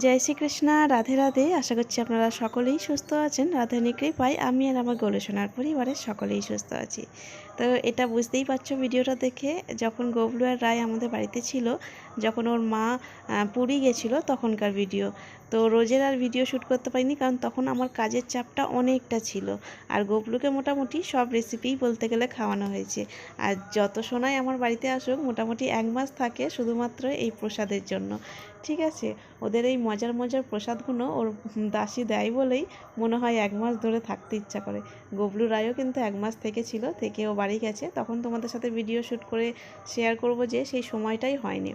জয় শ্রীকৃষ্ণ, রাধে রাধে। আশা করছি আপনারা সকলেই সুস্থ আছেন। রাধানী কৃপায় আমি আর আমার গোলসোনার পরিবারের সকলেই সুস্থ আছি। তো এটা বুঝতেই পারছ ভিডিওটা দেখে, যখন গবলু আর রায় আমাদের বাড়িতে ছিল, যখন ওর মা পুরী গেছিল তখনকার ভিডিও। তো রোজের আর ভিডিও শ্যুট করতে পারিনি, কারণ তখন আমার কাজের চাপটা অনেকটা ছিল। আর গবলুকে মোটামুটি সব রেসিপিই বলতে গেলে খাওয়ানো হয়েছে। আর যত সময় আমার বাড়িতে আসুক, মোটামুটি এক মাস থাকে শুধুমাত্র এই প্রসাদের জন্য। ঠিক আছে? ওদের এই মজার মজার প্রসাদগুলো ওর দাসী দেয় বলেই মনে হয় এক মাস ধরে থাকতে ইচ্ছা করে। গবলু রায়ও কিন্তু এক মাস থেকে ছিল, থেকে ও বাড়ি গেছে। তখন তোমাদের সাথে ভিডিও শ্যুট করে শেয়ার করব যে সেই সময়টাই হয়নি।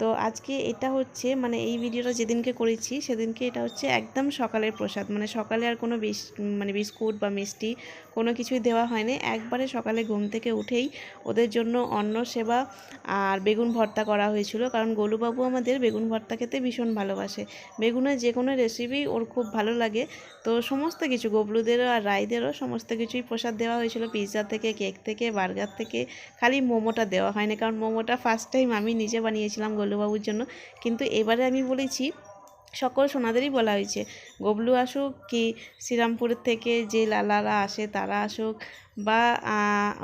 তো আজকে এটা হচ্ছে মানে এই ভিডিওটা যেদিনকে করেছি, সেদিনকে এটা হচ্ছে একদম সকালের প্রসাদ। মানে সকালে আর কোনো বিস মানে বিস্কুট বা মিষ্টি কোনো কিছুই দেওয়া হয়নি। একবারে সকালে ঘুম থেকে উঠেই ওদের জন্য অন্ন সেবা আর বেগুন ভর্তা করা হয়েছিল। কারণ গোলুবাবু আমাদের বেগুন ভর্তা খেতে ভীষণ ভালোবাসে। বেগুনের যে কোনো রেসিপি ওর খুব ভালো লাগে। তো সমস্ত কিছু গবলুদেরও আর রায়দেরও সমস্ত কিছুই প্রসাদ দেওয়া হয়েছিল। পিৎজা থেকে, কেক থেকে, বার্গার থেকে। খালি মোমোটা দেওয়া হয়নি। কারণ মোমোটা ফার্স্ট টাইম আমি নিজে বানিয়েছিলাম গোলুবাবুর জন্য। কিন্তু এবারে আমি বলেছি, সকল সোনাদেরই বলা হয়েছে। গবলু আসুক কি শ্রীরামপুরের থেকে যে লালারা আসে তারা আসুক বা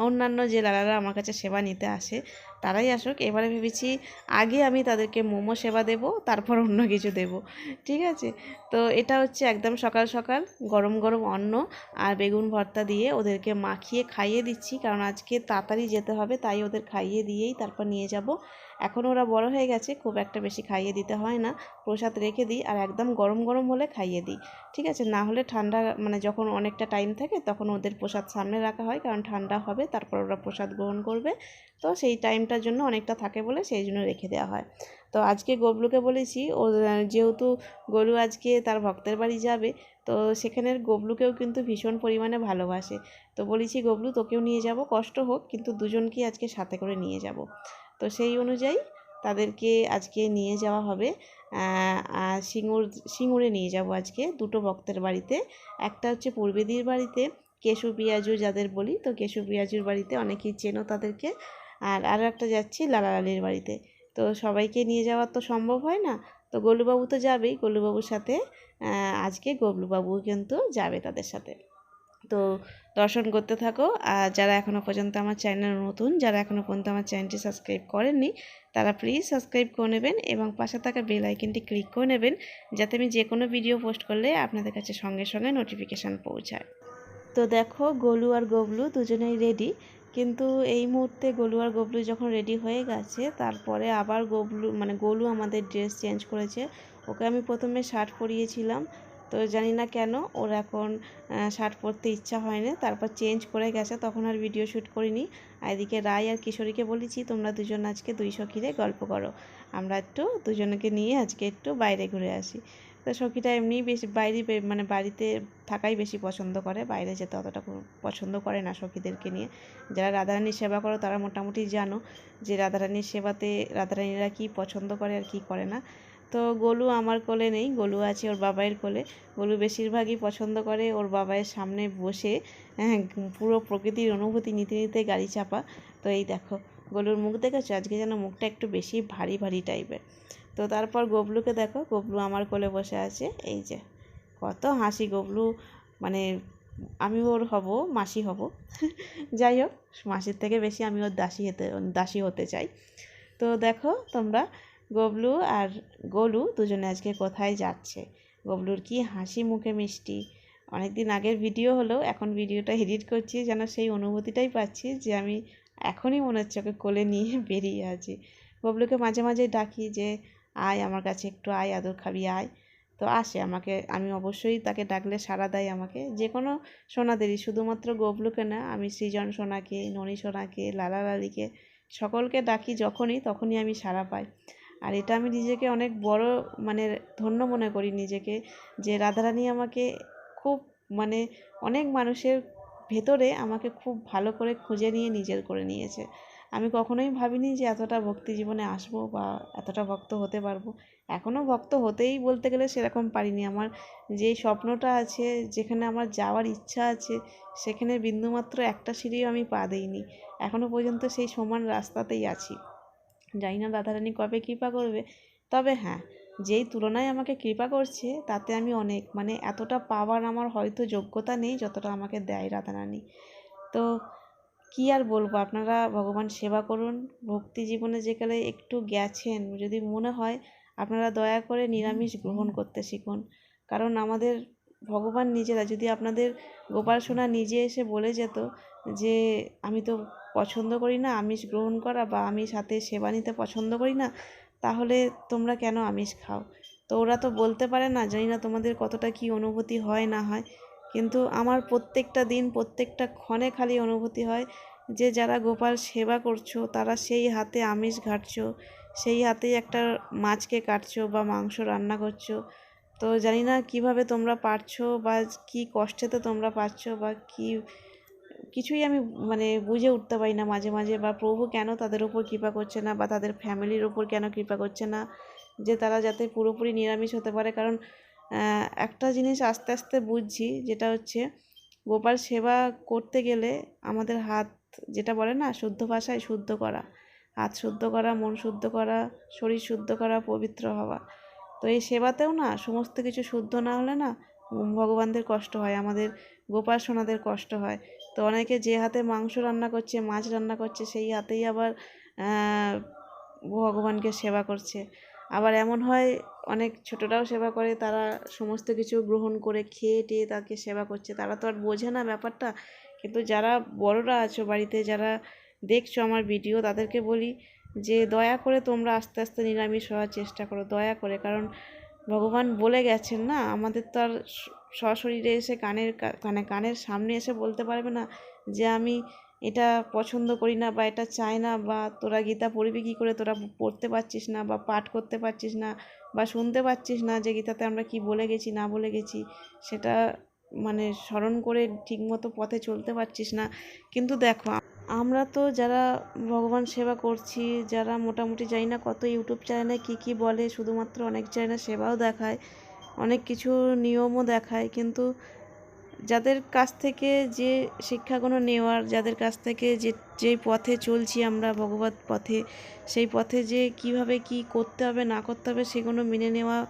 অন্যান্য যে লালারা আমার কাছে সেবা নিতে আসে তারাই আসুক। এবারে ভেবেছি আগে আমি তাদেরকে মোমো সেবা দেব, তারপর অন্য কিছু দেব। ঠিক আছে? তো এটা হচ্ছে একদম সকাল সকাল গরম গরম অন্ন আর বেগুন ভর্তা দিয়ে ওদেরকে মাখিয়ে খাইয়ে দিচ্ছি। কারণ আজকে তাড়াতাড়ি যেতে হবে, তাই ওদের খাইয়ে দিয়েই তারপর নিয়ে যাব। এখন ওরা বড় হয়ে গেছে, খুব একটা বেশি খাইয়ে দিতে হয় না। প্রসাদ রেখে দিই আর একদম গরম গরম হলে খাইয়ে দিই। ঠিক আছে? না হলে ঠান্ডা মানে যখন অনেকটা টাইম থাকে তখন ওদের প্রসাদ সামনে রাখা হয় কারণ ঠান্ডা হবে, তারপর ওরা প্রসাদ গ্রহণ করবে। তো সেই টাইমটার জন্য অনেকটা থাকে বলে সেই জন্য রেখে দেওয়া হয়। তো আজকে গবলুকে বলেছি, ও, যেহেতু গলু আজকে তার ভক্তের বাড়ি যাবে, তো সেখানের গবলুকেও কিন্তু ভীষণ পরিমাণে ভালোবাসে। তো বলেছি, গবলু, তোকেও নিয়ে যাব, কষ্ট হোক, কিন্তু দুজনকেই আজকে সাথে করে নিয়ে যাব। তো সেই অনুযায়ী তাদেরকে আজকে নিয়ে যাওয়া হবে। সিঙ্গুর, সিঙ্গুরে নিয়ে যাব আজকে দুটো ভক্তের বাড়িতে। একটা হচ্ছে পূর্বেদির বাড়িতে কেশু পিয়াজু যাদের বলি, তো কেশু পিয়াজুর বাড়িতে অনেকেই চেনো তাদেরকে। আর আরও একটা যাচ্ছি লালালালির বাড়িতে। তো সবাইকে নিয়ে যাওয়া তো সম্ভব হয় না। তো গোলুবাবু তো যাবেই, গোলুবাবুর সাথে আজকে গবলুবাবু কিন্তু যাবে তাদের সাথে। তো দর্শন করতে থাকো। আর যারা এখনও পর্যন্ত আমার চ্যানেল নতুন, যারা এখনও পর্যন্ত আমার চ্যানেলটি সাবস্ক্রাইব করেননি, তারা প্লিজ সাবস্ক্রাইব করে নেবেন এবং পাশে থাকা বেল আইকনটি ক্লিক করে নেবেন, যাতে আমি যে কোনো ভিডিও পোস্ট করলে আপনাদের কাছে সঙ্গে সঙ্গে নোটিফিকেশান পৌঁছায়। তো দেখো, গোলু আর গবলু দুজনেই রেডি কিন্তু এই মুহূর্তে গোলু আর গবলু যখন রেডি হয়ে গেছে, তারপরে আবার গবলু মানে গোলু আমাদের ড্রেস চেঞ্জ করেছে। ওকে আমি প্রথমে শার্ট পরিয়েছিলাম। তো জানি না কেন ওর এখন শার্ট পরতে ইচ্ছা হয় না তারপর চেঞ্জ করে গেছে, তখন আর ভিডিও শ্যুট করিনি। এদিকে রায় আর কিশোরীকে বলেছি, তোমরা দুজন আজকে দুই সখীরে গল্প করো। আমরা একটু দুজনকে নিয়ে আজকে একটু বাইরে ঘুরে আসি। তো সখীটা এমনিই বেশি বাইরে মানে বাড়িতে থাকাই বেশি পছন্দ করে। বাইরে যেতে অতটা পছন্দ করে না সখীদেরকে নিয়ে। যারা রাধারানীর সেবা করো, তারা মোটামুটি জানো যে রাধারানীর সেবাতে রাধারানীরা কী পছন্দ করে আর কী করে না। তো গোলু আমার কোলে নেই, গোলু আছে ওর বাবাইয়ের কোলে। গোলু বেশিরভাগই পছন্দ করে ওর বাবাইয়ের সামনে বসে হ্যাঁ পুরো প্রকৃতির অনুভূতি, নিতে নিতে গাড়ি চাপা। তো এই দেখো, গোলুর মুখ দেখেছ? আজকে যেন মুখটা একটু বেশি ভারী ভারী টাইপের। তো তারপর গবলুকে দেখো, গবলু আমার কোলে বসে আছে। এই যে, কত হাসি গবলু। মানে আমি ওর হব, মাসি হব। যাই হোক, মাসির থেকে বেশি আমি ওর দাসী হতে দাসী হতে চাই। তো দেখো তোমরা গবলু আর গোলু দুজনে আজকে কোথায় যাচ্ছে? গবলুর কি হাসি মুখে মিষ্টি? অনেক দিন আগের ভিডিও হলেও এখন ভিডিওটা এডিট করছি, যেন সেই অনুভূতিটাই পাচ্ছি যে আমি এখনই মনে হচ্ছে ওকে কোলে নিয়ে বেরিয়ে আছি। গবলুকে মাঝে মাঝে ডাকি যে, আয় আমার কাছে একটু আয়, আদর খাবি, আয়। তো আসে আমাকে, আমি অবশ্যই তাকে ডাকলে সাড়া দেয় আমাকে। যে কোনো সোনাদেরই, শুধুমাত্র গবলুকে না, আমি সৃজন সোনাকে, ননী সোনাকে, লালা লালিকে, সকলকে ডাকি যখনই, তখনই আমি সাড়া পাই। আর এটা আমি নিজেকে অনেক বড় মানে ধন্য মনে করি নিজেকে যে রাধারানী আমাকে খুব মানে অনেক মানুষের ভেতরে আমাকে খুব ভালো করে খুঁজে নিয়ে নিজের করে নিয়েছে। আমি কখনোই ভাবিনি যে এতটা ভক্তি জীবনে আসব বা এতটা ভক্ত হতে পারব। এখনও ভক্ত হতেই বলতে গেলে সেরকম পারিনি। আমার যেই স্বপ্নটা আছে, যেখানে আমার যাওয়ার ইচ্ছা আছে, সেখানে বিন্দুমাত্র একটা সিঁড়িও আমি পা দিইনি। এখনও পর্যন্ত সেই সমান রাস্তাতেই আছি। জানি না রাধারানী কবে কৃপা করবে। তবে হ্যাঁ যেই তুলনায় আমাকে কৃপা করছে তাতে আমি অনেক মানে এতটা পাওয়ার আমার হয়তো যোগ্যতা নেই যতটা আমাকে দেয় রাধারানী। তো কি আর বলব আপনারা ভগবান সেবা করুন ভক্তি জীবনে যেখানে একটু গেছেন যদি মনে হয় আপনারা দয়া করে নিরামিষ গ্রহণ করতে শিখুন। কারণ আমাদের ভগবান নিজেরা যদি আপনাদের গোপাল সোনা নিজে এসে বলে যেত যে আমি তো পছন্দ করি না, আমিষ গ্রহণ করা বা আমিষ হাতে সেবা নিতে পছন্দ করি না, তাহলে তোমরা কেন আমিষ খাও? তো ওরা তো বলতে পারে না, জানি না তোমাদের কতটা কি অনুভূতি হয় না হয়, কিন্তু আমার প্রত্যেকটা দিন, প্রত্যেকটা ক্ষণে খালি অনুভূতি হয় যে যারা গোপাল সেবা করছ, তারা সেই হাতে আমিষ ঘাটছো, সেই হাতেই একটা মাছকে কাটছো বা মাংস রান্না করছ, তো জানি না কীভাবে তোমরা পারছ বা কি কষ্টেতে তোমরা পারছ বা কি কিছুই আমি মানে বুঝে উঠতে পারি না মাঝে মাঝে। বা প্রভু কেন তাদের উপর কৃপা করছে না? বা তাদের ফ্যামিলির ওপর কেন কৃপা করছে না? যে তারা যাতে পুরোপুরি নিরামিষ হতে পারে। কারণ একটা জিনিস আস্তে আস্তে বুঝছি, যেটা হচ্ছে গোপাল সেবা করতে গেলে আমাদের হাত যেটা বলে না, শুদ্ধ ভাষায় শুদ্ধ করা। হাত শুদ্ধ করা, মন শুদ্ধ করা, শরীর শুদ্ধ করা, পবিত্র হওয়া। তো এই সেবাতেও না সমস্ত কিছু শুদ্ধ না হলে না ভগবানদের কষ্ট হয়, আমাদের গোপাল সোনাদের কষ্ট হয়। তো অনেকে যে হাতে মাংস রান্না করছে, মাছ রান্না করছে, সেই হাতেই আবার ভগবানকে সেবা করছে। আবার এমন হয়, অনেক ছোটরাও সেবা করে, তারা সমস্ত কিছু গ্রহণ করে, খেয়ে টেয়ে তাকে সেবা করছে। তারা তো আর বোঝে না ব্যাপারটা। কিন্তু যারা বড়রা আছো বাড়িতে, যারা দেখছ আমার ভিডিও, তাদেরকে বলি যে দয়া করে তোমরা আস্তে আস্তে নিরামিষ হওয়ার চেষ্টা করো, দয়া করে। কারণ ভগবান বলে গেছেন না, আমাদের তো আর সশরীরে এসে কানের মানে কানের সামনে এসে বলতে পারবে না যে আমি এটা পছন্দ করি না বা এটা চাই না বা তোরা গীতা পড়বি কী করে, তোরা পড়তে পারছিস না বা পাঠ করতে পারছিস না বা শুনতে পাচ্ছিস না যে গীতাতে আমরা কি বলে গেছি, না বলে গেছি, সেটা মানে স্মরণ করে ঠিকমতো পথে চলতে পারছিস না। কিন্তু দেখো আমরা তো যারা ভগবান সেবা করছি, যারা মোটামুটি জানি না কত ইউটিউব চ্যানেলে কী কী বলে, শুধুমাত্র অনেক চ্যানেলে সেবাও দেখায়, অনেক কিছু নিয়মও দেখায়, কিন্তু যাদের কাছ থেকে যে শিক্ষাগুলো নেওয়ার, যাদের কাছ থেকে যে যেই পথে চলছি আমরা ভগবত পথে, সেই পথে যে কীভাবে কি করতে হবে, না করতে হবে, সেগুলো মেনে নেওয়া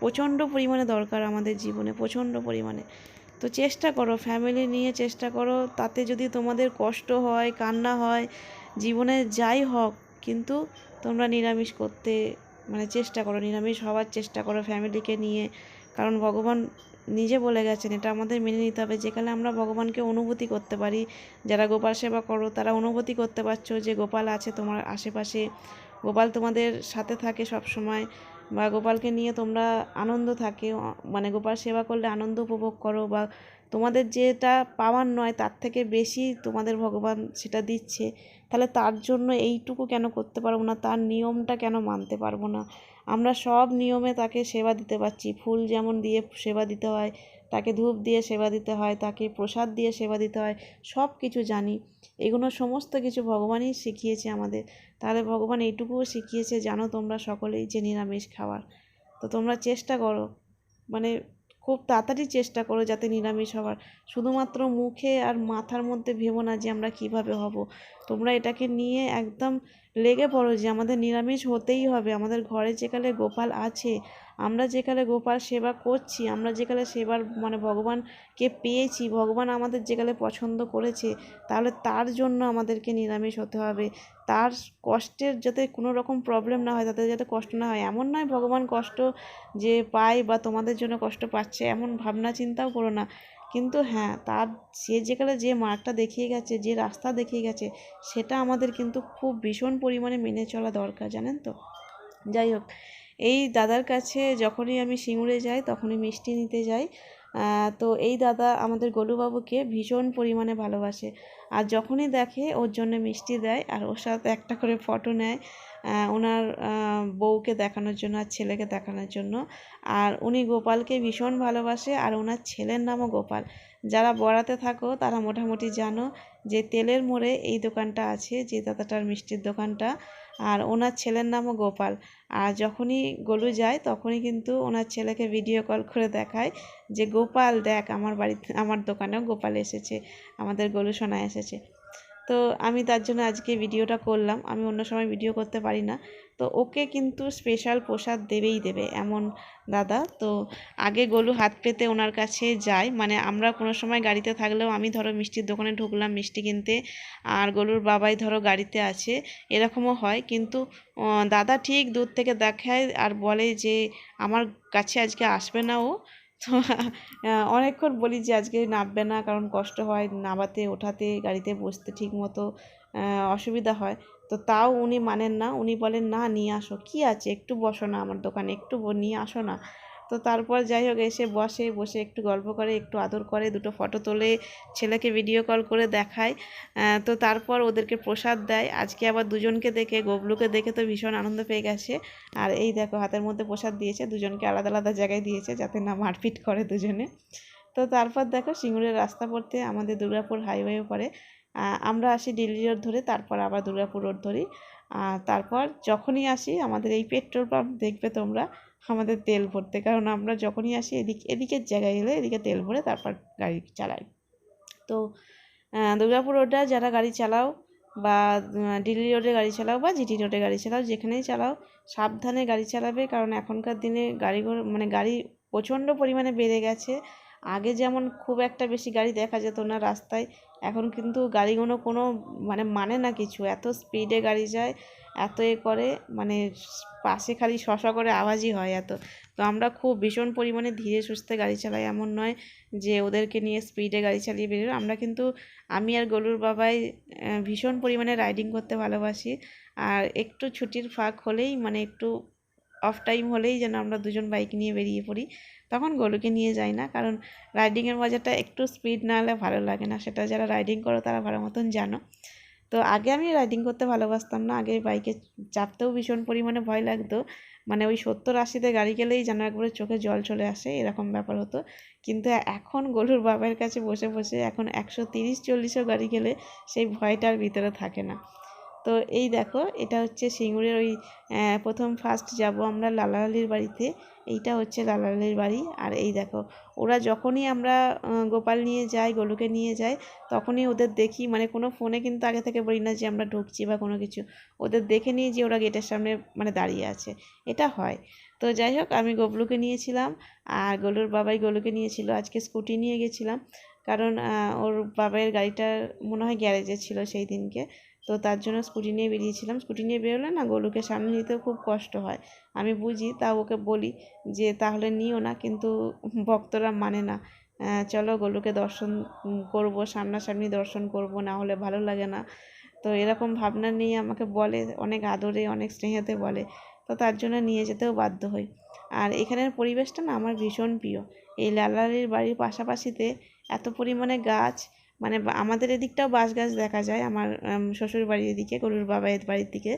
প্রচণ্ড পরিমাণে দরকার আমাদের জীবনে, প্রচণ্ড পরিমাণে। তো চেষ্টা করো ফ্যামিলি নিয়ে চেষ্টা করো। তাতে যদি তোমাদের কষ্ট হয়, কান্না হয়, জীবনে যাই হোক, কিন্তু তোমরা নিরামিষ করতে মানে চেষ্টা করো, নিরামিষ হওয়ার চেষ্টা করো ফ্যামিলিকে নিয়ে। কারণ ভগবান নিজে বলে গেছেন, এটা আমাদের মেনে নিতে হবে। যেখানে আমরা ভগবানকে অনুভূতি করতে পারি, যারা গোপাল সেবা করো, তারা অনুভূতি করতে পারছ যে গোপাল আছে তোমার আশেপাশে। গোপাল তোমাদের সাথে থাকে সব সময় বা গোপালকে নিয়ে তোমরা আনন্দ থাকে মানে গোপাল সেবা করলে আনন্দ উপভোগ করো বা তোমাদের যেটা পাওয়ার নয় তার থেকে বেশি তোমাদের ভগবান সেটা দিচ্ছে, তাহলে তার জন্য এইটুকু কেন করতে পারব না? তার নিয়মটা কেন মানতে পারব না? আমরা সব নিয়মে তাকে সেবা দিতে পারছি। ফুল যেমন দিয়ে সেবা দিতে হয় তাকে ধূপ দিয়ে সেবা দিতে হয়, তাকে প্রসাদ দিয়ে সেবা দিতে হয় সব কিছু জানি। এগুলো সমস্ত কিছু ভগবানই শিখিয়েছে আমাদের। তাহলে ভগবান এইটুকুও শিখিয়েছে, জানো তোমরা সকলেই যে নিরামিষ খাওয়ার তো তোমরা চেষ্টা করো। মানে খুব তাড়াতাড়ি চেষ্টা করো যাতে নিরামিষ হওয়ার শুধুমাত্র মুখে আর মাথার মধ্যে ভেবো না যে আমরা কীভাবে হব। তোমরা এটাকে নিয়ে একদম লেগে পড়ো যে আমাদের নিরামিষ হতেই হবে। আমাদের ঘরে যেখানে গোপাল আছে আমরা যেখানে গোপাল সেবা করছি, আমরা যেখানে সেবার মানে ভগবানকে পেয়েছি, ভগবান আমাদের যেখানে পছন্দ করেছে, তাহলে তার জন্য আমাদেরকে নিরামিষ হতে হবে। তার কষ্টের যাতে কোনো রকম প্রবলেম না হয় তাদের যাতে কষ্ট না হয়, এমন নয় ভগবান কষ্ট যে পায় বা তোমাদের জন্য কষ্ট পাচ্ছে, এমন ভাবনা চিন্তাও করো না। কিন্তু হ্যাঁ তার সে যেখানে যে মার্গটা দেখিয়ে গেছে, যে রাস্তা দেখিয়ে গেছে, সেটা আমাদের কিন্তু খুব ভীষণ পরিমাণে মেনে চলা দরকার, জানেন তো? যাই হোক এই দাদার কাছে যখনই আমি সিঙ্গুরে যাই, তখনই মিষ্টি নিতে যাই। তো এই দাদা আমাদের গোলুবাবুকে ভীষণ পরিমাণে ভালোবাসে। আর যখনই দেখে, ওর জন্য মিষ্টি দেয় আর ওর সাথে একটা করে ফটো নেয় ওনার বউকে দেখানোর জন্য আর ছেলেকে দেখানোর জন্য। আর উনি গোপালকে ভীষণ ভালোবাসে আর ওনার ছেলের নামও গোপাল। যারা বড়াতে থাকো, তারা মোটামুটি জানো যে তেলের মোড়ে এই দোকানটা আছে, যে দাদাটার মিষ্টির দোকানটা। আর ওনার ছেলের নামও গোপাল। আর যখনই গলু যায়, তখনই কিন্তু ওনার ছেলেকে ভিডিও কল করে দেখায় যে, গোপাল, দেখ, আমার বাড়িতে আমার দোকানেও গোপাল এসেছে, আমাদের গলু সোনা এসেছে। তো আমি তার জন্য আজকে ভিডিওটা করলাম। আমি অন্য সময় ভিডিও করতে পারি না। তো ওকে কিন্তু স্পেশাল প্রসাদ দেবেই দেবে এমন দাদা। তো আগে গলু হাত পেতে ওনার কাছে যায়। মানে আমরা কোনো সময় গাড়িতে থাকলেও আমি ধরো মিষ্টির দোকানে ঢুকলাম মিষ্টি কিনতে আর গলুর বাবাই ধরো গাড়িতে আছে, এরকমও হয়। কিন্তু দাদা ঠিক দূর থেকে দেখায় আর বলে যে আমার কাছে আজকে আসবে না ও। তো অনেকক্ষণ বলি যে আজকে নামবে না কারণ কষ্ট হয়, নামাতে, ওঠাতে, গাড়িতে বসতে ঠিক মতো অসুবিধা হয়। তো তাও উনি মানেন না। উনি বলেন, না, নিয়ে আসো। কী আছে? একটু বসো না আমার দোকানে, একটু নিয়ে আসো না। তো তারপর যাই হোক, এসে বসে বসে একটু গল্প করে, একটু আদর করে, দুটো ফটো তোলে, ছেলেকে ভিডিও কল করে দেখায়। তো তারপর ওদেরকে প্রসাদ দেয়। আজকে আবার দুজনকে দেখে, গবলুকে দেখে তো ভীষণ আনন্দ পেয়ে গেছে। আর এই দেখো, হাতের মধ্যে প্রসাদ দিয়েছে, দুজনকে আলাদা আলাদা জায়গায় দিয়েছে, যাতে না মারপিট করে দুজনে। তো তারপর দেখো, সিঙ্গুরের রাস্তা পড়তে আমাদের দুর্গাপুর হাইওয়ে পড়ে। আমরা আসি দিল্লি রোড ধরে, তারপর আবার দুর্গাপুর রোড ধরি। তারপর যখনই আসি, আমাদের এই পেট্রোল পাম্প দেখবে তোমরা, আমাদের তেল ভরতে। কারণ আমরা যখনই আসি, এদিক, এদিকের জায়গায় এলে এদিকে তেল ভরে তারপর গাড়ি চালাই। তো দুর্গাপুর রোডে যারা গাড়ি চালাও বা দিল্লি রোডে গাড়ি চালাও বা জিটি রোডে গাড়ি চালাও, যেখানেই চালাও, সাবধানে গাড়ি চালাবে। কারণ এখনকার দিনে গাড়ি মানে গাড়ি প্রচণ্ড পরিমাণে বেড়ে গেছে। আগে যেমন খুব একটা বেশি গাড়ি দেখা যেত না রাস্তায়, এখন কিন্তু গাড়িগুলো কোনো মানে মানে না কিছু। এত স্পিডে গাড়ি যায়, এত এ করে মানে পাশে খালি শশা করে আওয়াজই হয় এত। তো আমরা খুব ভীষণ পরিমাণে ধীরে সুস্থে গাড়ি চালাই, এমন নয় যে ওদেরকে নিয়ে স্পিডে গাড়ি চালিয়ে বেরোই। আমরা কিন্তু, আমি আর গলুর বাবাই ভীষণ পরিমাণে রাইডিং করতে ভালোবাসি। আর একটু ছুটির ফাঁক হলেই মানে একটু অফ টাইম হলেই যেন আমরা দুজন বাইক নিয়ে বেরিয়ে পড়ি। তখন গরুকে নিয়ে যাই না, কারণ রাইডিংয়ের মজাটা একটু স্পিড না হলে ভালো লাগে না। সেটা যারা রাইডিং করো তারা ভালো মতন জানো। তো আগে আমি রাইডিং করতে ভালোবাসতাম না, আগে বাইকে চাপতেও ভীষণ পরিমাণে ভয় লাগতো। মানে ওই সত্তর আশিতে গাড়ি গেলেই যেন একবারে চোখে জল চলে আসে, এরকম ব্যাপার হতো। কিন্তু এখন গরুর বাবার কাছে বসে বসে এখন একশো তিরিশ চল্লিশও গাড়ি গেলে সেই ভয়টার ভিতরে থাকে না। তো এই দেখো, এটা হচ্ছে সিঙ্গুরের ওই প্রথম ফার্স্ট যাব আমরা লালালির বাড়িতে। এইটা হচ্ছে লালালির বাড়ি। আর এই দেখো, ওরা যখনই আমরা গোপাল নিয়ে যাই, গোলুকে নিয়ে যাই, তখনই ওদের দেখি মানে কোনো ফোনে কিন্তু আগে থেকে বলি না যে আমরা ঢুকছি বা কোনো কিছু। ওদের দেখে নিয়ে যে ওরা গেটের সামনে মানে দাঁড়িয়ে আছে। এটা হয়। তো যাই হোক, আমি গোবলুকে নিয়েছিলাম, আর গোলুর বাবাই গোলুকে নিয়েছিল। আজকে স্কুটি নিয়ে গেছিলাম, কারণ ওর বাবাইয়ের গাড়িটা মনে হয় গ্যারেজে ছিল সেই দিনকে। তো তার জন্য স্কুটি নিয়ে বেরিয়েছিলাম। স্কুটি নিয়ে বেরোলে না গলুকে সামনে নিতেও খুব কষ্ট হয়। আমি বুঝি তা ওকে বলি যে, তাহলে নিও না। কিন্তু ভক্তরা মানে না। চলো গলুকে দর্শন করব, সামনাসামনি দর্শন করব, না হলে ভালো লাগে না। তো এরকম ভাবনা নিয়ে আমাকে বলে, অনেক আদরে, অনেক স্নেহেতে বলে। তো তার জন্য নিয়ে যেতেও বাধ্য হই। আর এখানের পরিবেশটা না আমার ভীষণ প্রিয়। এই লালালির বাড়ির পাশাপাশিতে এত পরিমাণে গাছ মানে আমাদের এদিকটাও বাঁশ গাছ দেখা যায়, আমার শ্বশুর বাড়ির এদিকে, গরুর বাবাইয়ের বাড়ির দিকে।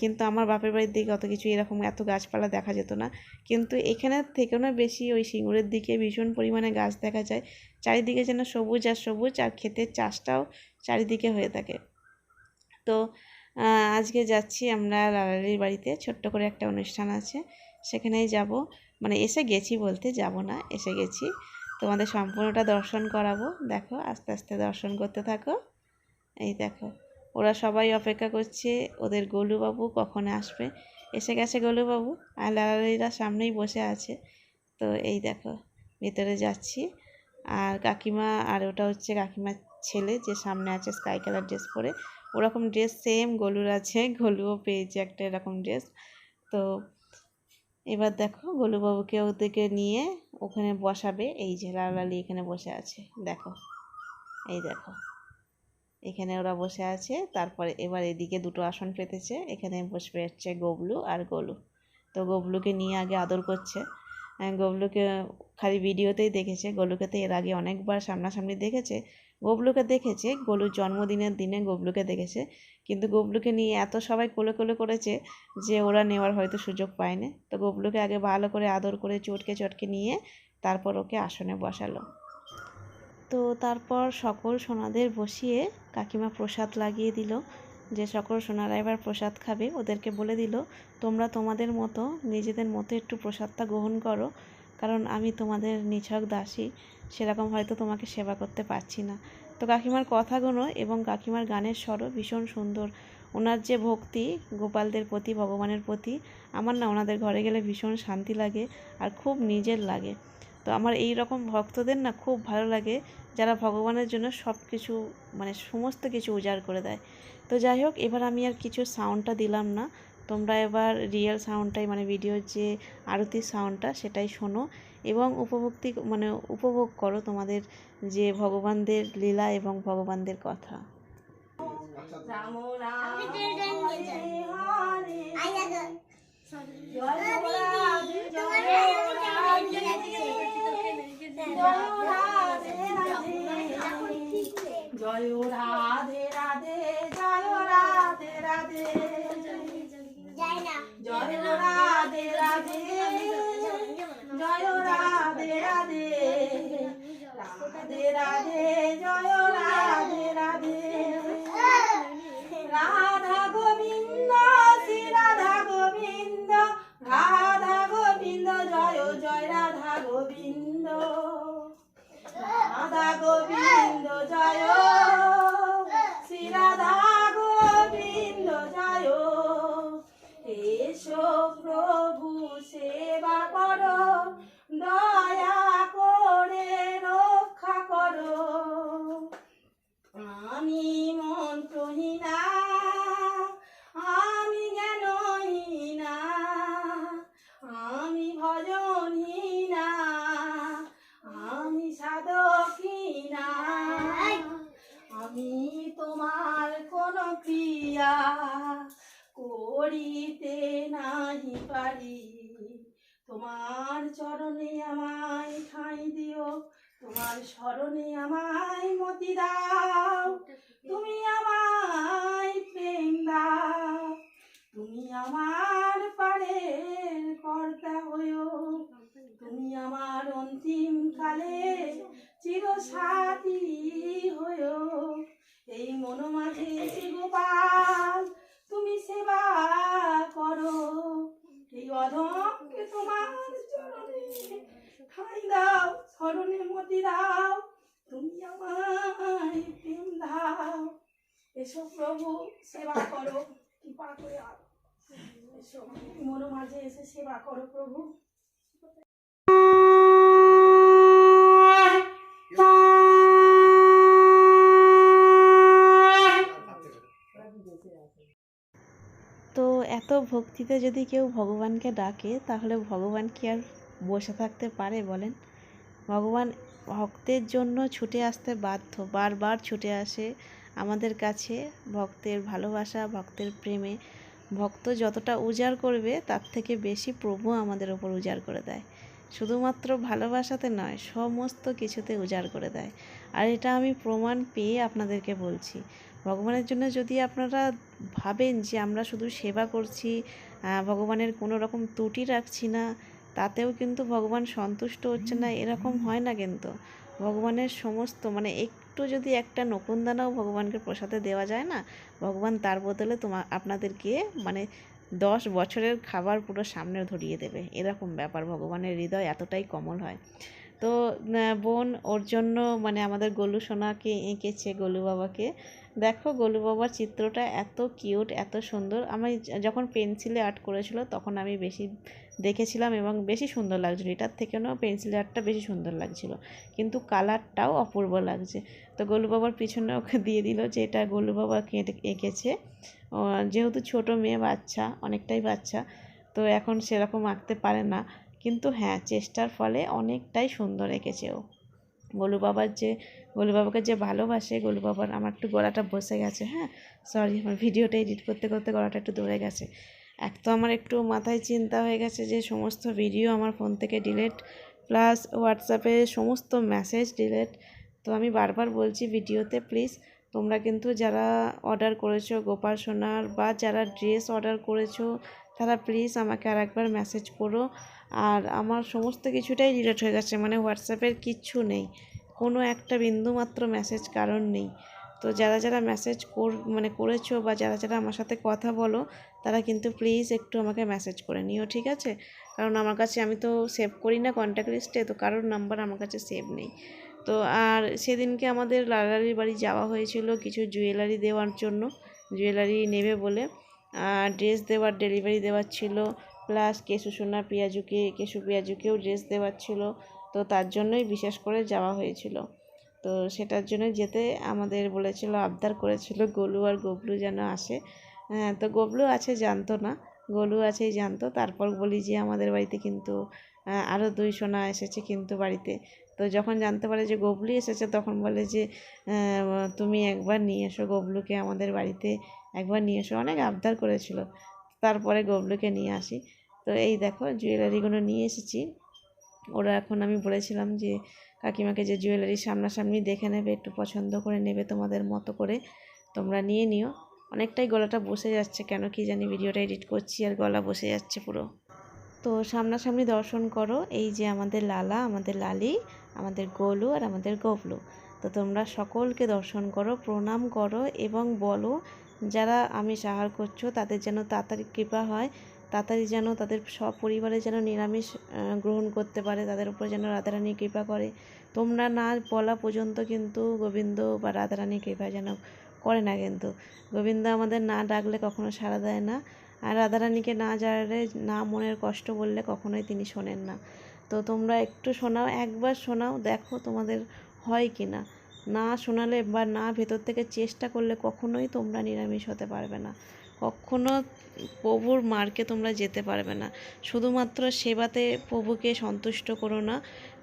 কিন্তু আমার বাপের বাড়ির দিকে অত কিছু এরকম এত গাছপালা দেখা যেত না। কিন্তু এখানের থেকেও না বেশি ওই সিঙ্গুরের দিকে ভীষণ পরিমাণে গাছ দেখা যায়। চারিদিকে যেন সবুজ আর সবুজ, আর ক্ষেতের চাষটাও চারিদিকে হয়ে থাকে। তো আজকে যাচ্ছি আমরা লালালির বাড়িতে, ছোট্ট করে একটা অনুষ্ঠান আছে। সেখানেই যাব। মানে এসে গেছি বলতে যাব না, এসে গেছি। তোমাদের সম্পূর্ণটা দর্শন করাবো। দেখো, আস্তে আস্তে দর্শন করতে থাকো। এই দেখো, ওরা সবাই অপেক্ষা করছে, ওদের গোলুবাবু কখন আসবে? এসে গেছে গোলুবাবু, আর লালালিরা সামনেই বসে আছে। তো এই দেখো, ভেতরে যাচ্ছি। আর কাকিমা, আর ওটা হচ্ছে কাকিমার ছেলে যে সামনে আছে স্কাই কালার ড্রেস পরে। ওরকম ড্রেস সেম গলুর আছে, গলুও পেয়েছে একটা এরকম ড্রেস তো এবার দেখো গোলুবাবুকে ওদেরকে নিয়ে ওখানে বসাবে। এই যে লালালি এখানে বসে আছে, দেখো। এই দেখো, এখানে ওরা বসে আছে। তারপরে এবার এদিকে দুটো আসন পেতেছে। এখানে বসবে হচ্ছে গবলু আর গোলু। তো গবলুকে নিয়ে আগে আদর করছে। গবলুকে খালি ভিডিওতেই দেখেছে। গলুকে তো এর আগে অনেকবার সামনাসামনি দেখেছে। গবলুকে দেখেছে, গলুর জন্মদিনের দিনে গবলুকে দেখেছে। কিন্তু গবলুকে নিয়ে এত সবাই কোলে কোলে করেছে যে ওরা নেওয়ার হয়তো সুযোগ পায়নি। তো গবলুকে আগে ভালো করে আদর করে চটকে চটকে নিয়ে তারপর ওকে আসনে বসালো। তো তারপর সকল সোনাদের বসিয়ে কাকিমা প্রসাদ লাগিয়ে দিল। যে সকল সোনারা এবার প্রসাদ খাবে, ওদেরকে বলে দিল, তোমরা তোমাদের মতো, নিজেদের মতো একটু প্রসাদটা গ্রহণ করো। কারণ আমি তোমাদের নিছক দাসী। সেরকম হয়তো তোমাকে সেবা করতে পারছি না। তো কাকিমার কথাগুলো এবং কাকিমার গানের স্বরও ভীষণ সুন্দর। ওনার যে ভক্তি, গোপালদের প্রতি, ভগবানের প্রতি, আমার না ওনাদের ঘরে গেলে ভীষণ শান্তি লাগে আর খুব নিজের লাগে। তো আমার এই রকম ভক্তদের না খুব ভালো লাগে, যারা ভগবানের জন্য সব কিছু মানে সমস্ত কিছু উজাড় করে দেয়। তো যাই হোক, এবার আমি আর কিছু সাউন্ডটা দিলাম না। তোমরা এবার রিয়েল সাউন্ডটাই মানে ভিডিওর যে আরতির সাউন্ডটা সেটাই শোনো। এবং উপভোক্তি মানে উপভোগ করো তোমাদের যে ভগবানদের লীলা এবং ভগবানদের কথা। জয় রাধে রাধে জয় রাধে রাধে। জয় রাধে রাধে। জয় রাধে রাধে রাধে রাধে জয় তোমার স্মরণে আমায় মতি দাও। তুমি আমায় প্রেম দাও। তুমি আমার পারের কর্তা হইও তুমি আমার অন্তিম কালে চিরসাথী হইও এই মন মাঝে গোপাল, তুমি সেবা করো। এই অধমকে তোমার চরণে ঠাই দাও স্মরণে মতি দাও, তুমি আমায় প্রেম দাও। এসো প্রভু, সেবা করো, কৃপা করে আর। এসো মন মাঝে এসে সেবা করো প্রভু। তো ভক্তিতে যদি কেউ ভগবানকে ডাকে, তাহলে ভগবান কি আর বসে থাকতে পারে বলেন? ভগবান ভক্তের জন্য ছুটে আসতে বাধ্য, বারবার ছুটে আসে আমাদের কাছে ভক্তের ভালোবাসা, ভক্তের প্রেমে। ভক্ত যতটা উজাড় করবে, তার থেকে বেশি প্রভু আমাদের ওপর উজাড় করে দেয়। শুধুমাত্র ভালোবাসাতে নয়, সমস্ত কিছুতে উজাড় করে দেয়। আর এটা আমি প্রমাণ পেয়ে আপনাদেরকে বলছি। ভগবানের জন্য যদি আপনারা ভাবেন যে আমরা শুধু সেবা করছি ভগবানের কোনো রকম ত্রুটি রাখছি না তাতেও কিন্তু ভগবান সন্তুষ্ট হচ্ছে না এরকম হয় না কিন্তু। ভগবানের সমস্ত মানে একটু যদি একটা নকুনদানাও ভগবানকে প্রসাদে দেওয়া যায় না ভগবান তার বদলে তোমা আপনাদেরকে মানে দশ বছরের খাবার পুরো সামনে ধরিয়ে দেবে। এরকম ব্যাপার ভগবানের হৃদয় এতটাই কমল হয়। তো বোন ওর জন্য মানে আমাদের গোলু সোনাকে এঁকেছে, গোলু বাবাকে। দেখো গোলু বাবার চিত্রটা এত কিউট, এত সুন্দর। আমি যখন পেন্সিলে আর্ট করেছিল তখন আমি বেশি দেখেছিলাম এবং বেশি সুন্দর লাগছিল। এটার থেকেও পেন্সিল আর্টটা বেশি সুন্দর লাগছিল। কিন্তু কালারটাও অপূর্ব লাগছে। তো গোলু বাবার পিছনে ওকে দিয়ে দিল যে, এটা গোলু বাবা এঁকেছে। যেহেতু ছোট মেয়ে বাচ্চা, অনেকটাই বাচ্চা, তো এখন সেরকম আঁকতে পারে না। কিন্তু হ্যাঁ চেষ্টার ফলে অনেকটাই সুন্দর এঁকেছে ও। গোলু বাবার যে, গোলু বাবাকে যে ভালোবাসে, গোলু বাবার আমার একটু গলাটা বসে গেছে হ্যাঁ? সরি আমার ভিডিওটা এডিট করতে করতে গলাটা একটু দূরে গেছে। এক তো আমার একটু মাথায় চিন্তা হয়ে গেছে যে সমস্ত ভিডিও আমার ফোন থেকে ডিলেট প্লাস হোয়াটসঅ্যাপে সমস্ত মেসেজ ডিলেট তো আমি বারবার বলছি ভিডিওতে প্লিজ তোমরা কিন্তু যারা অর্ডার করেছ গোপাল সোনার বা যারা ড্রেস অর্ডার করেছ, তারা প্লিজ আমাকে আর একবার মেসেজ করো। আর আমার সমস্ত কিছুটাই ডিলেট হয়ে গেছে মানে হোয়াটসঅ্যাপের কিচ্ছু নেই। কোনো একটা বিন্দু মাত্র মেসেজ কারণ নেই। তো যারা যারা মেসেজ কর মানে করেছ বা যারা যারা আমার সাথে কথা বলো, তারা কিন্তু প্লিজ একটু আমাকে মেসেজ করে নিও, ঠিক আছে? কারণ আমার কাছে আমি তো সেভ করি না কন্ট্যাক্ট লিস্টে তো কারোর নাম্বার আমার কাছে সেভ নেই। তো আর সেদিনকে আমাদের লালারির বাড়ি যাওয়া হয়েছিল কিছু জুয়েলারি দেওয়ার জন্য জুয়েলারি নেবে বলে। ড্রেস দেওয়ার ডেলিভারি দেওয়ার ছিল। প্লাস কেশু সোনা পেঁয়াজুকে, কেশু পেঁয়াজুকেও ড্রেস দেওয়ার ছিল। তো তার জন্যই বিশেষ করে যাওয়া হয়েছিল। তো সেটার জন্য যেতে আমাদের বলেছিল, আবদার করেছিল গোলু আর গবলু যেন আসে। হ্যাঁ তো গবলু আছে, জানতো না। গোলু আছেই জানতো। তারপর বলি যে আমাদের বাড়িতে কিন্তু আরও দুই সোনা এসেছে কিন্তু বাড়িতে। তো যখন জানতে পারে যে গবলু এসেছে, তখন বলে যে তুমি একবার নিয়ে এসো গবলুকে, আমাদের বাড়িতে একবার নিয়ে এসো। অনেক আবদার করেছিল। তারপরে গবলুকে নিয়ে আসি। তো এই দেখো জুয়েলারিগুলো নিয়ে এসেছি। ওরা এখন আমি বলেছিলাম যে, কাকিমাকে যে জুয়েলারি সামনাসামনি দেখে নেবে, একটু পছন্দ করে নেবে তোমাদের মতো করে, তোমরা নিয়ে নিও। অনেকটাই গলাটা বসে যাচ্ছে, কেন কি জানি ভিডিওটা এডিট করছি আর গলা বসে যাচ্ছে পুরো। তো সামনাসামনি দর্শন করো, এই যে আমাদের লালা, আমাদের লালি, আমাদের গোলু আর আমাদের গবলু। তো তোমরা সকলকে দর্শন করো, প্রণাম করো এবং বলো যারা আমি সাহার করছ, তাদের যেন তাড়াতাড়ি কৃপা হয়, তাড়াতাড়ি যেন তাদের সব পরিবারে যেন নিরামিষ গ্রহণ করতে পারে, তাদের উপর যেন রাধারানী কৃপা করে। তোমরা না বলা পর্যন্ত কিন্তু গোবিন্দ বা রাধারানী কৃপা যেন করে না কিন্তু। গোবিন্দ আমাদের না ডাকলে কখনো সাড়া দেয় না, আর রাধারানীকে না জানালে, না মনের কষ্ট বললে কখনোই তিনি শোনেন না। তো তোমরা একটু শোনাও, একবার শোনাও, দেখো তোমাদের হয় কি না না শোনালে বা না ভেতর থেকে চেষ্টা করলে কখনোই তোমরা নিরামিষ হতে পারবে না। কখনো প্রভুর মার্কে তোমরা যেতে পারবে না। শুধুমাত্র সেবাতে প্রভুকে সন্তুষ্ট করো না।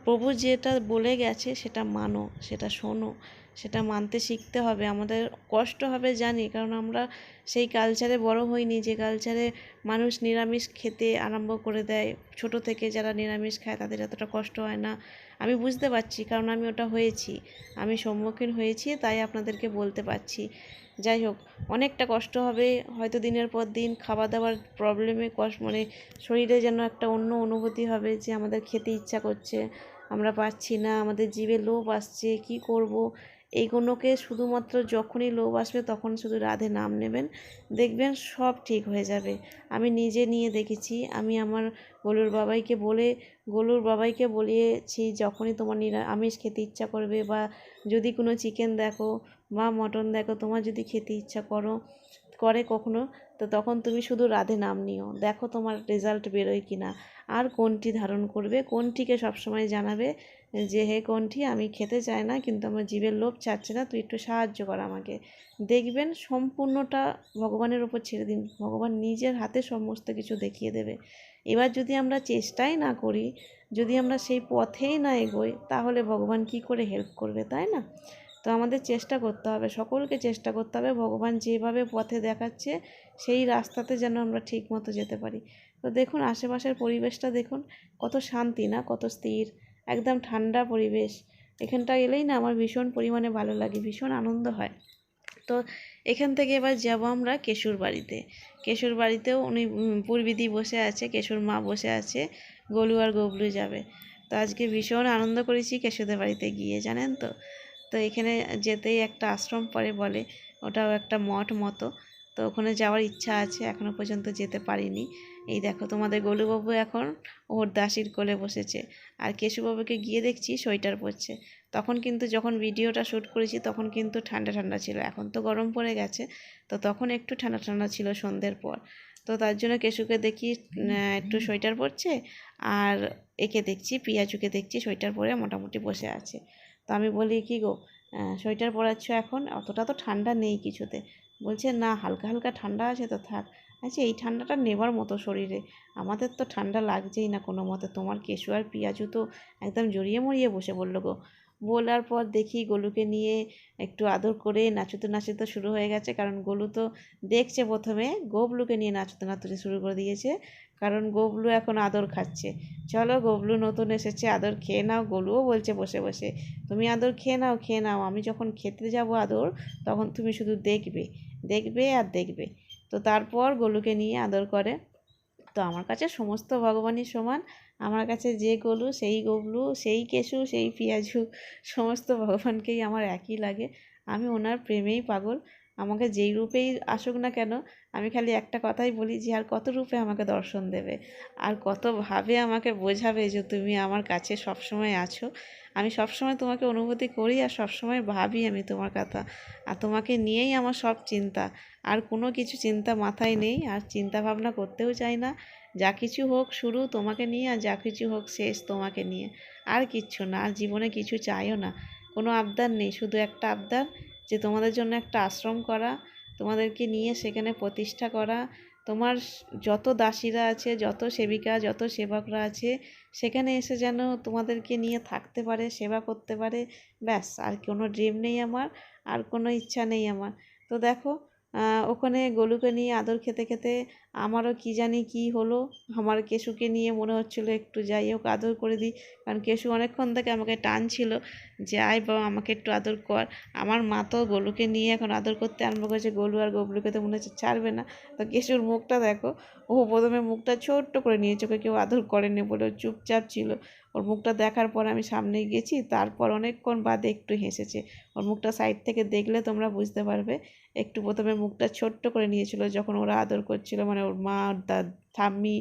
প্রভু যেটা বলে গেছে সেটা মানো, সেটা শোনো, সেটা মানতে শিখতে হবে। আমাদের কষ্ট হবে জানি, কারণ আমরা সেই কালচারে বড় হইনি। যে কালচারে মানুষ নিরামিষ খেতে আরম্ভ করে দেয়। ছোট থেকে যারা নিরামিষ খায় তাদের এতটা কষ্ট হয় না। আমি বুঝতে পারছি কারণ আমি ওটা হয়েছি। আমি সম্মুখীন হয়েছি, তাই আপনাদেরকে বলতে পারছি। যাই হোক, অনেকটা কষ্ট হবে, হয়তো দিনের পর দিন খাওয়া দাওয়ার প্রবলেমে কষ্ট মানে শরীরে যেন একটা অন্য অনুভূতি হবে যে আমাদের খেতে ইচ্ছা করছে। আমরা পাচ্ছি না, আমাদের জীবে লোভ আসছে, কি করব? এইগুলোকে শুধুমাত্র যখনই লোভ আসবে তখন শুধু রাধে নাম নেবেন। দেখবেন সব ঠিক হয়ে যাবে। আমি নিজে নিয়ে দেখেছি, আমি আমার গোলুর বাবাইকে বলে, গোলুর বাবাইকে বলিয়েছি যখনই তোমার নিরা আমিষ খেতে ইচ্ছা করবে বা যদি কোনো চিকেন দেখো বা মটন দেখো, তোমার যদি খেতে ইচ্ছা করো, করে কখনো, তো তখন তুমি শুধু রাধে নাম নিও। দেখো তোমার রেজাল্ট বেরোয় কি না আর কোনটি ধারণ করবে, কোনটিকে সবসময় জানাবে যে, হে কোনটি আমি খেতে চাই না, কিন্তু আমার জীবের লোভ ছাড়ছে না, তুই একটু সাহায্য কর আমাকে। দেখবেন সম্পূর্ণটা ভগবানের ওপর ছেড়ে দিন। ভগবান নিজের হাতে সমস্ত কিছু দেখিয়ে দেবে। এবার যদি আমরা চেষ্টাই না করি, যদি আমরা সেই পথেই না এগোই, তাহলে ভগবান কি করে হেল্প করবে, তাই না? তো আমাদের চেষ্টা করতে হবে, সকলকে চেষ্টা করতে হবে, ভগবান যেভাবে পথে দেখাচ্ছে, সেই রাস্তাতে যেন আমরা ঠিক মতো যেতে পারি। তো দেখুন, আশেপাশের পরিবেশটা দেখুন, কত শান্তি না, কত স্থির। একদম ঠান্ডা পরিবেশ। এখানটা এলেই না আমার ভীষণ পরিমাণে ভালো লাগে, ভীষণ আনন্দ হয়। তো এখান থেকে এবার যাব আমরা কেশুর বাড়িতে। কেশুর বাড়িতেও উনি পূর্বিদি বসে আছে, কেশুর মা বসে আছে, গোলু আর গবলু যাবে। তো আজকে ভীষণ আনন্দ করেছি কেশুদের বাড়িতে গিয়ে, জানেন তো? তো এখানে যেতেই একটা আশ্রম পরে বলে, ওটাও একটা মঠ মতো। তো ওখানে যাওয়ার ইচ্ছা আছে এখনও পর্যন্ত যেতে পারিনি। এই দেখো, তোমাদের গোলুবাবু এখন ওর দাসির কোলে বসেছে। আর কেশুবাবুকে গিয়ে দেখছি সোয়েটার পরছে। তখন কিন্তু যখন ভিডিওটা শ্যুট করেছি, তখন কিন্তু ঠান্ডা ঠান্ডা ছিল। এখন তো গরম পড়ে গেছে, তো তখন একটু ঠান্ডা ঠান্ডা ছিল সন্ধ্যের পর। তো তার জন্য কেশুকে দেখি একটু সোয়েটার পরছে, আর একে দেখছি, পিয়াজুকে দেখছি, সোয়েটার পরে মোটামুটি বসে আছে। তো আমি বলি, কি গো সোয়েটার পরাচ্ছ এখন? অতটা তো ঠান্ডা নেই কিছুতে। বলছে, না, হালকা হালকা ঠান্ডা আছে তো থাক। আচ্ছা এই ঠান্ডাটা নেবার মতো শরীরে। আমাদের তো ঠান্ডা লাগছেই না কোনো মতে। তোমার কেশু আর পিয়াজু তো একদম জড়িয়ে মরিয়ে বসে বলল গো। বলার পর দেখি গোলুকে নিয়ে একটু আদর করে নাচতে নাচতে শুরু হয়ে গেছে। কারণ গোলু তো দেখছে প্রথমে, গোবলুকে নিয়ে নাচতে নাচতে শুরু করে দিয়েছে। কারণ গোবলু এখন আদর খাচ্ছে। চলো গোবলু নতুন এসেছে, আদর খেয়ে নাও। গোলুও বলছে বসে বসে, তুমি আদর খেয়ে নাও খেয়ে নাও। আমি যখন খেতে যাব আদর, তখন তুমি শুধু দেখবে দেখবে আর দেখবে। তো তারপর গোলুকে নিয়ে আদর করে। তো আমার কাছে সমস্ত ভগবানই সমান। আমার কাছে যে গোলু, সেই গবলু সেই কেশু, সেই পিয়াজু, সমস্ত ভগবানকেই আমার একই লাগে। আমি ওনার প্রেমেই পাগল। আমাকে যেই রূপেই আসুক না কেন, আমি খালি একটা কথাই বলি যে, আর কত রূপে আমাকে দর্শন দেবে? আর কতভাবে আমাকে বোঝাবে যে, তুমি আমার কাছে সবসময় আছো? আমি সবসময় তোমাকে অনুভূতি করি আর সবসময় ভাবি আমি তোমার কথা। আর তোমাকে নিয়েই আমার সব চিন্তা। আর কোনো কিছু চিন্তা মাথায় নেই। আর চিন্তা ভাবনা করতেও চাই না। যা কিছু হোক শুরু তোমাকে নিয়ে আর যা কিছু হোক শেষ তোমাকে নিয়ে। আর কিচ্ছু না, আর জীবনে কিছু চাইও না। কোনো আবদার নেই, শুধু একটা আবদার যে তোমাদের জন্য একটা আশ্রম করা, তোমাদেরকে নিয়ে সেখানে প্রতিষ্ঠা করা তোমার যত দাসীরা আছে, যত সেবিকা, যত সেবকরা আছে, সেখানে এসে যেন তোমাদেরকে নিয়ে থাকতে পারে, সেবা করতে পারে, ব্যাস, আর কোনো ড্রিম নেই আমার, আর কোনো ইচ্ছা নেই আমার। তো দেখো ওখানে গলুকে নিয়ে আদর খেতে খেতে আমারও কি জানি কি হলো। আমার কেশুকে নিয়ে মনে হচ্ছিল একটু যাই হোক, আদর করে দিই। কারণ কেশু অনেকক্ষণ থেকে আমাকে টানছিল যে, আয় বাবা, আমাকে একটু আদর কর। আমার মা তো গোলুকে নিয়ে এখন আদর করতে আরম্ভ করেছে। গোলু আর গবলুকে তো মনে হচ্ছে ছাড়বে না। তো কেশুর মুখটা দেখো, ও প্রথমে মুখটা ছোট্ট করে নিয়েছে, ওকে কেউ আদর করেনি বলে চুপচাপ ছিল। ওর মুখটা দেখার পর আমি সামনে গেছি, তারপর অনেকক্ষণ বাদে একটু হেসেছে। ওর মুখটা সাইড থেকে দেখলে তোমরা বুঝতে পারবে, একটু প্রথমে মুখটা ছোট্ট করে নিয়েছিল যখন ওরা আদর করছিল মানে ওর মা দা ঠাম্মি,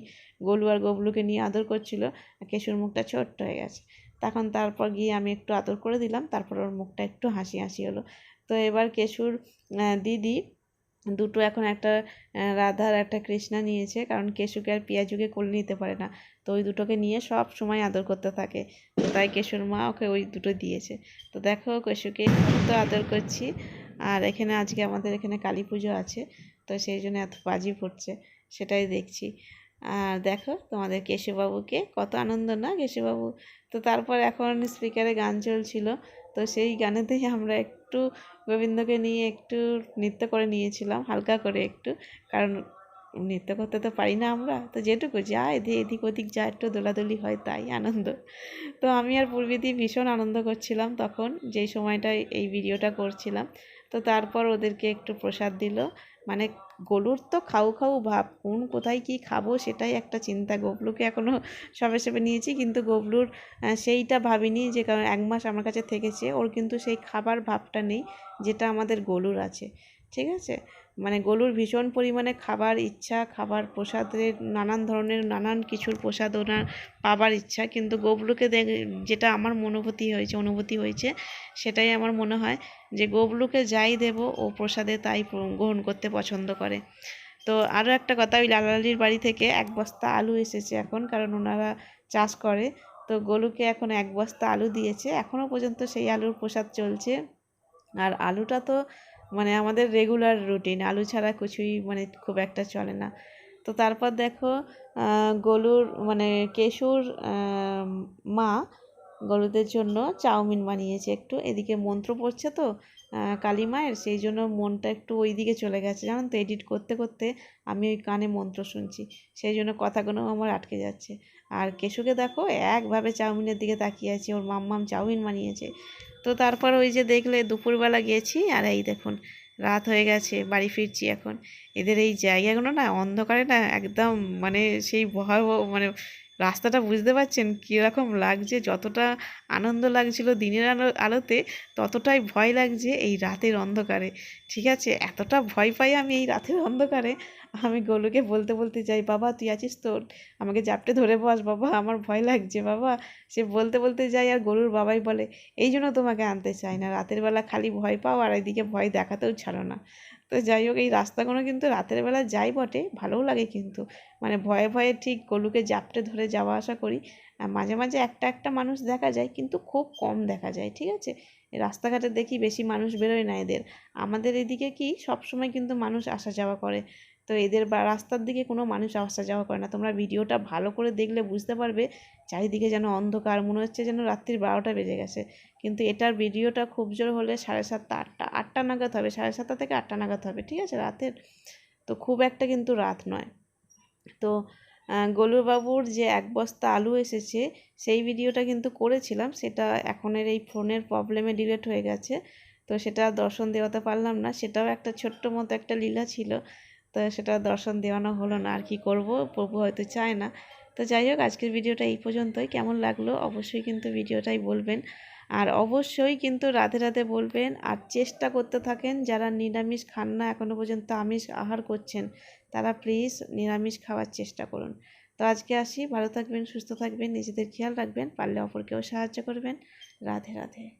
গোলু আর গবলুকে নিয়ে আদর করছিল কেশুর মুখটা ছোট্ট হয়ে গেছে। তখন তারপর গিয়ে আমি একটু আদর করে দিলাম, তারপর ওর মুখটা একটু হাসি হাসি হলো। তো এবার কেশুর দিদি দুটো এখন একটা রাধার একটা কৃষ্ণা নিয়েছে, কারণ কেশুকে আর পিয়াজুকে কোলে নিতে পারে না। তো ওই দুটোকে নিয়ে সব সময় আদর করতে থাকে। তো তাই কেশুর মা ওকে ওই দুটো দিয়েছে। তো দেখো কেশুকে তো আদর করছি, আর এখানে আজকে আমাদের এখানে কালী পুজো আছে, তো সেই জন্য এত বাজি ফুটছে। সেটাই দেখছি। আর দেখো তোমাদের কেশুবাবুকে কত আনন্দ না কেশুবাবু? তো তারপর এখন স্পিকারে গান চলছিল। তো সেই গানেতেই আমরা একটু গোবিন্দকে নিয়ে একটু নৃত্য করে নিয়েছিলাম, হালকা করে একটু। কারণ নৃত্য করতে তো পারি না আমরা। তো যেটুকু যা এদিক এদিক ওদিক যা একটু দোলাদুলি হয়, তাই আনন্দ। তো আমি আর পূর্বীদি ভীষণ আনন্দ করছিলাম তখন, যেই সময়টায় এই ভিডিওটা করছিলাম। তো তারপর ওদেরকে একটু প্রসাদ দিল। মানে গলুর তো খাউ খাও ভাব, কোন কোথায় কি খাব সেটাই একটা চিন্তা। গোবলুকে এখনও সবে সবে নিয়েছি, কিন্তু গোবলুর সেইটা ভাবিনি যে কারণ এক মাস আমার কাছে থেকেছে, ওর কিন্তু সেই খাবার ভাবটা নেই যেটা আমাদের গোলুর আছে। ঠিক আছে? মানে গলুর ভীষণ পরিমাণে খাবার ইচ্ছা, খাবার প্রসাদের, নানান ধরনের, নানান কিছুর প্রসাদ ওনার পাবার ইচ্ছা। কিন্তু গবলুকে যেটা আমার মনোভূতি হয়েছে, অনুভূতি হয়েছে, সেটাই আমার মনে হয় যে গবলুকে যাই দেব, ও প্রসাদে তাই গ্রহণ করতে পছন্দ করে। তো আরও একটা কথা, ওই লালালির বাড়ি থেকে এক বস্তা আলু এসেছে এখন, কারণ ওনারা চাষ করে। তো গলুকে এখন এক বস্তা আলু দিয়েছে। এখনও পর্যন্ত সেই আলুর প্রসাদ চলছে। আর আলুটা তো মানে আমাদের রেগুলার রুটিন আলু ছাড়া কিছুই মানে খুব একটা চলে না। তো তারপর দেখো গলুর মানে কেশুর মা গলুদের জন্য চাউমিন বানিয়েছে। একটু এদিকে মন্ত্র পড়ছে তো কালী মায়ের, সেই জন্য মনটা একটু ওই দিকে চলে গেছে। জানেন তো এডিট করতে করতে আমি ওই কানে মন্ত্র শুনছি। সেই জন্য কথাগুলো আমার আটকে যাচ্ছে। আর কেশুকে দেখো, একভাবে চাউমিনের দিকে তাকিয়ে আছে। ওর মাম্মাম চাউমিন বানিয়েছে। তো তারপর ওই যে দেখলে দুপুরবেলা গেছি, আর এই দেখুন, রাত হয়ে গেছে, বাড়ি ফিরছি এখন। এদের এই জায়গাগুলো না, অন্ধকারে না, একদম মানে সেই ভয়াবহ মানে রাস্তাটা বুঝতে পারছেন কীরকম লাগছে, যতটা আনন্দ লাগছিল দিনের আলো, আলোতে, ততটাই ভয় লাগছে এই রাতের অন্ধকারে। ঠিক আছে, এতটা ভয় পাই আমি এই রাতের অন্ধকারে। আমি গোলুকে বলতে বলতে যাই, বাবা, তুই আছিস তো আমাকে জাপটে ধরে বস, বাবা, আমার ভয় লাগছে, বাবা। সে বলতে বলতে যাই আর গরুর বাবাই বলে, এই জন্য তোমাকে আনতে চাই না, রাতের বেলা খালি ভয় পাও আর এদিকে ভয় দেখাতেও ছাড়ো না। তো যাই হোক, এই রাস্তাগুলো কিন্তু রাতের বেলা যাই বটে, ভালোও লাগে কিন্তু। মানে ভয়ে ভয়ে ঠিক গলুকে জাপটে ধরে যাওয়া আসা করি। মাঝে মাঝে একটা একটা মানুষ দেখা যায়, কিন্তু খুব কম দেখা যায়, ঠিক আছে? রাস্তাঘাটে দেখি বেশি মানুষ বেরোয় না এদের। আমাদের এদিকে কি সবসময় কিন্তু মানুষ আসা যাওয়া করে। তো এদের বা, রাস্তার দিকে কোনো মানুষ আসা যাওয়া করে না। তোমরা ভিডিওটা ভালো করে দেখলে বুঝতে পারবে চারিদিকে যেন অন্ধকার, মনে হচ্ছে যেন রাত্রির বারোটা বেজে গেছে। কিন্তু এটার ভিডিওটা খুব জোর হলে সাড়ে সাতটা, আটটা আটটা নাগাদ হবে। সাড়ে সাতটা থেকে আটটা নাগাদ হবে, ঠিক আছে? রাতের। তো খুব একটা কিন্তু রাত নয়। তো আহ, গোলুবাবুর যে এক বস্তা আলু এসেছে সেই ভিডিওটা কিন্তু করেছিলাম। সেটা এখনের এই ফোনের প্রবলেমে ডিলেট হয়ে গেছে। তো সেটা দর্শন দেওয়াতে পারলাম না। সেটাও একটা ছোট্ট মতো একটা লীলা ছিল। তো সেটা দর্শন দেওয়ানো হলো না। আর কি করব? প্রভু হয়তো চায় না। তো যাই হোক আজকের ভিডিওটা এই পর্যন্তই। কেমন লাগল? অবশ্যই কিন্তু ভিডিওটাই বলবেন। আর অবশ্যই কিন্তু রাধে রাধে বলবেন। আর চেষ্টা করতে থাকেন যারা নিরামিষ খান না এখনও পর্যন্ত আমিষ আহার করছেন তারা প্লিজ নিরামিষ খাওয়ার চেষ্টা করুন। তো আজকে আসি, ভালো থাকবেন, সুস্থ থাকবেন, নিজেদের খেয়াল রাখবেন, পারলে অপরকেও সাহায্য করবেন। রাধে রাধে।